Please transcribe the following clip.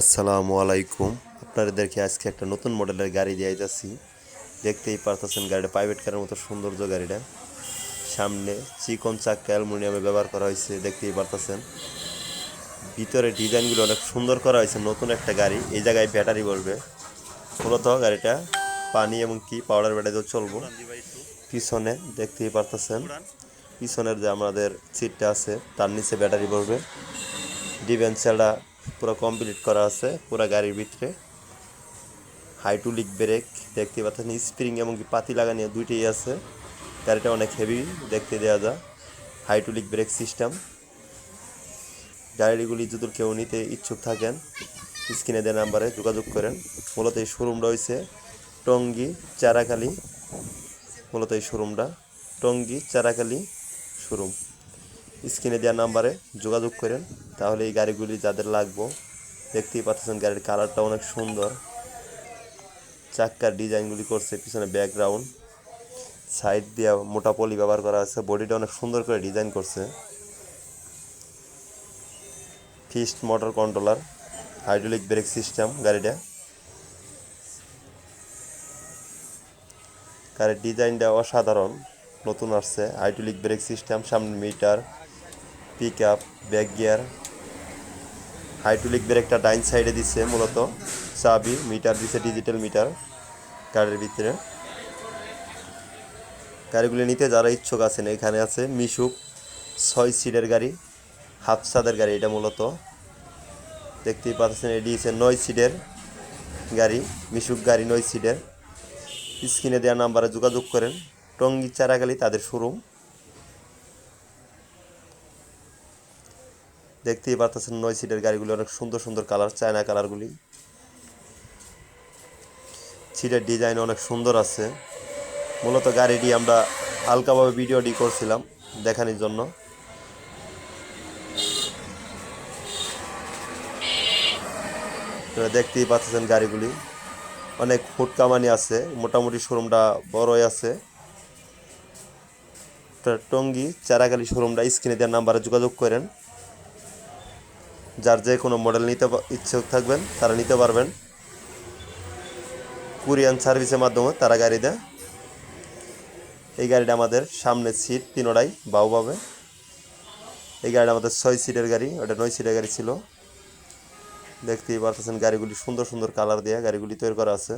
আসসালামু আলাইকুম। আপনাদেরকে আজকে একটা নতুন মডেলের গাড়ি দিয়ে যাচ্ছি। দেখতেই পারতেছেন গাড়িটা প্রাইভেট কারের মতো সৌন্দর্য গাড়িটা। সামনে চিকন চাক্কা অ্যালুমিনিয়ামে ব্যবহার করা হয়েছে, দেখতেই পারতেছেন। ভিতরে ডিজাইনগুলো অনেক সুন্দর করা হয়েছে, নতুন একটা গাড়ি। এই জায়গায় ব্যাটারি বলবে। মূলত গাড়িটা পানি এবং কি পাউডার ব্যাটারিতেও চলবো। পিছনে দেখতেই পারতেছেন। পিছনের যে আমাদের সিটটা আছে, তার নিচে ব্যাটারি বলবে। ডিভেন্সালটা পুরো কমপ্লিট করা আছে, পুরো গাড়ির ভিতরে। হাইড্রোলিক ব্রেক দেখতে পাচ্ছেন স্প্রিং এবং পাতি লাগানো দুইটাই আছে। গাড়িটা অনেক হেভি দেখতে দেওয়া যায়। হাইড্রোলিক ব্রেক সিস্টেম গাড়িগুলি যদি কেউ নিতে ইচ্ছুক থাকেন, স্ক্রিনে দেওয়া নাম্বারে যোগাযোগ করেন। মূলত এই শোরুমটা হয়েছে টঙ্গী চারাখালি। মূলত এই শোরুমটা টঙ্গী চারাখালি শোরুম স্ক্রিনে দেওয়া নাম্বারে যোগাযোগ করেন। তাহলে এই গাড়িগুলি যাদের লাগবো, দেখতেই পাচ্ছেন গাড়ির কালারটা অনেক সুন্দর। চাক্কার ডিজাইনগুলি করছে, পিছনে ব্যাকগ্রাউন্ড সাইড দিয়ে মোটা পলি ব্যবহার করা আছে, বডিটা অনেক সুন্দর করে ডিজাইন করছে। Feast motor controller hydraulic brake system গাড়িটা। গাড়ির ডিজাইনটা অসাধারণ, নতুন আসছে হাইড্রোলিক ব্রেক সিস্টেম সামনে meter pick up back gear hydraulic ব্রেকটা ডাইন সাইডে দিচ্ছে মূলত। চাবি, মিটার দিচ্ছে ডিজিটাল মিটার গাড়ির ভিতরে। গাড়িগুলি নিতে যারা ইচ্ছুক আছেন, এখানে আছে মিশুক ছয় সিটের গাড়ি, হাফ সাদের গাড়ি এটা মূলত। দেখতেই পাচ্ছেন, এটি হচ্ছে নয় সিটের গাড়ি, মিশুক গাড়ি নয় সিটের। স্ক্রিনে দেওয়া নাম্বারে যোগাযোগ করেন। টঙ্গি চারাগালি তাদের শোরুম। দেখতেই পারতেছেন নয় সিটের গাড়িগুলি অনেক সুন্দর সুন্দর কালার চায়না কালারগুলি সিটের ডিজাইন অনেক সুন্দর আছে। মূলত গাড়িটি আমরা হালকাভাবে ভিডিওটি করছিলাম দেখানোর জন্য। দেখতেই পাচ্ছেন গাড়িগুলি। অনেক ফুট কামানি আছে, মোটামুটি শোরুমটা বড়ই আছে। টঙ্গী চারাগালি শোরুমটা স্ক্রিনে দেওয়ার নাম্বারে যোগাযোগ করেন। যার যে কোনো মডেল নিতে ইচ্ছুক থাকবেন, তারা নিতে পারবেন। কুরিয়ান সার্ভিসের মাধ্যমে তারা গাড়ি দেয়। এই গাড়িটা আমাদের সামনের সিট তিনোটাই বাউ পাবে। এই গাড়িটা আমাদের ছয় সিটের গাড়ি, ওটা নয় সিটের গাড়ি ছিল। দেখতেই পারতেছেন গাড়িগুলি সুন্দর সুন্দর কালার দিয়ে গাড়িগুলি তৈরি করা আছে।